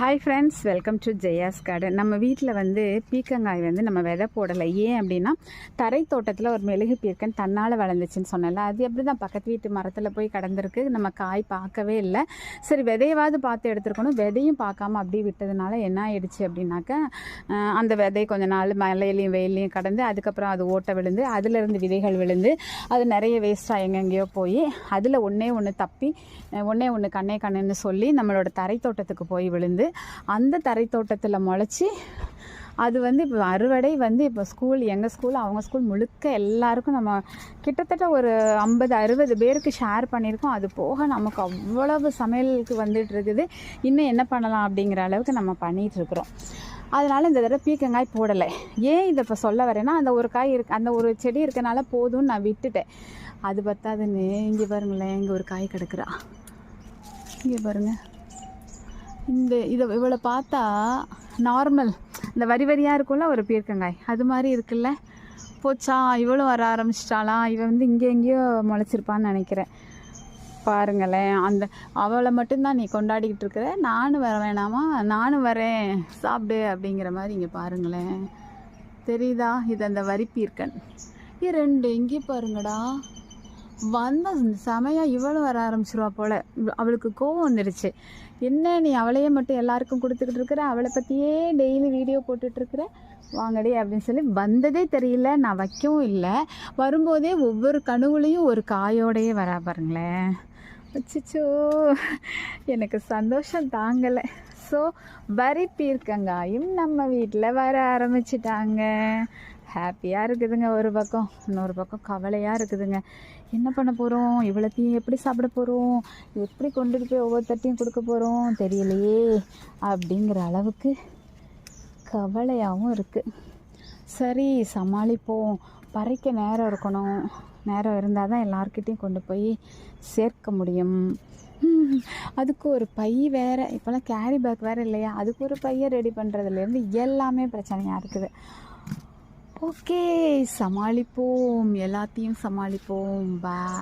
Hi friends welcome to Jaya's garden நம்ம வீட்டில் வந்து பீக்கங்காய் வந்து நம்ம விதை போடலை. ஏன் அப்படின்னா தரை தோட்டத்தில் ஒரு மெழுகு பீர்க்கன் தன்னால் வளர்ந்துச்சுன்னு சொன்னல அது எப்படி தான் பக்கத்து வீட்டு மரத்தில் போய் கடந்திருக்கு நம்ம காய் பார்க்கவே இல்லை. சரி விதையவாவது பார்த்து எடுத்துருக்கணும். விதையும் பார்க்காம அப்படியே விட்டதுனால என்ன ஆயிடுச்சு அப்படின்னாக்கா அந்த விதை கொஞ்ச நாள் மழையிலையும் வெயிலையும் கடந்து அதுக்கப்புறம் அது ஓட்டை விழுந்து அதுலேருந்து விதைகள் விழுந்து அது நிறைய வேஸ்ட்டாக எங்கெங்கேயோ போய் அதில் ஒன்றே ஒன்று தப்பி ஒன்றே ஒன்று கண்ணே கண்ணுன்னு சொல்லி நம்மளோட தரை தோட்டத்துக்கு போய் விழுந்து அந்த தரை தோட்டத்தில் முளைச்சி அது வந்து இப்போ அறுவடை வந்து இப்போ ஸ்கூல் எங்கள் ஸ்கூல் அவங்க ஸ்கூல் முழுக்க எல்லாருக்கும் நம்ம கிட்டத்தட்ட ஒரு ஐம்பது அறுபது பேருக்கு ஷேர் பண்ணியிருக்கோம். அது போக நமக்கு அவ்வளவு சமையலுக்கு வந்துட்டு இருக்குது. இன்னும் என்ன பண்ணலாம் அப்படிங்கிற அளவுக்கு நம்ம பண்ணிகிட்டு இருக்கிறோம். அதனால் இந்த தடவை பீக்கங்காய் போடலை. ஏன் இதை இப்போ சொல்ல வரேன்னா அந்த ஒரு காய் இருக்கு அந்த ஒரு செடி இருக்கனால போதும்னு நான் விட்டுட்டேன். அது பத்தாதுன்னு இங்கே பாருங்களேன் இங்கே ஒரு காய் கிடக்குறா. இங்கே பாருங்கள் இந்த இதை இவளை பார்த்தா நார்மல் இந்த வரி வரியாக இருக்கும்ல ஒரு பீர்க்கங்காய். அது மாதிரி இருக்குல்ல. போச்சா இவளும் வர ஆரம்பிச்சிட்டாளாம் இவன் வந்து இங்கே எங்கேயோ முளைச்சிருப்பான்னு நினைக்கிறேன். பாருங்களேன் அந்த அவளை மட்டும்தான் நீ கொண்டாடிக்கிட்டு இருக்கிற. நானும் வர வேணாமா? நானும் வரேன். சாப்பிடு அப்படிங்கிற மாதிரி இங்கே பாருங்களேன். தெரியுதா? இது அந்த வரி பீர்க்கன். இது ரெண்டு இங்கே பாருங்கடா. வந்த செமையா இவளும் வர ஆரம்பிச்சிருவா போல. அவளுக்கு கோவம் வந்துடுச்சு என்ன நீ அவளையே மட்டும் எல்லாருக்கும் கொடுத்துக்கிட்டு இருக்கிற? அவளை பற்றியே டெய்லி வீடியோ போட்டுட்ருக்குற வாங்கடி அப்படின்னு சொல்லி வந்ததே தெரியல. நான் வைக்கவும் இல்லை. வரும்போதே ஒவ்வொரு கனவுலையும் ஒரு காயோடையே வரா பாருங்களேன். அச்சச்சோ. எனக்கு சந்தோஷம் தாங்கலை. ஸோ வரி பீர்க்கங்காயும் நம்ம வீட்டில் வர ஆரம்பிச்சிட்டாங்க. ஹாப்பியாக இருக்குதுங்க ஒரு பக்கம். இன்னொரு பக்கம் கவலையாக இருக்குதுங்க. என்ன பண்ண போகிறோம் இவ்வளோத்தையும் எப்படி சாப்பிட போகிறோம் எப்படி கொண்டுட்டு போய் ஒவ்வொருத்தட்டையும் கொடுக்க போகிறோம் தெரியலையே. அப்படிங்கிற அளவுக்கு கவலையாகவும் இருக்குது சரி சமாளிப்போம். பறிக்க நேரம் இருக்கணும். நேரம் இருந்தால் தான் எல்லார்கிட்டையும் கொண்டு போய் சேர்க்க முடியும். அதுக்கு ஒரு பை வேறு. இப்போல்லாம் கேரி பேக் வேறு இல்லையா? அதுக்கு ஒரு பையை ரெடி பண்ணுறதுலேருந்து எல்லாமே பிரச்சனையாக இருக்குது. ஓகே சமாளிப்போம். எல்லாத்தையும் சமாளிப்போம். பா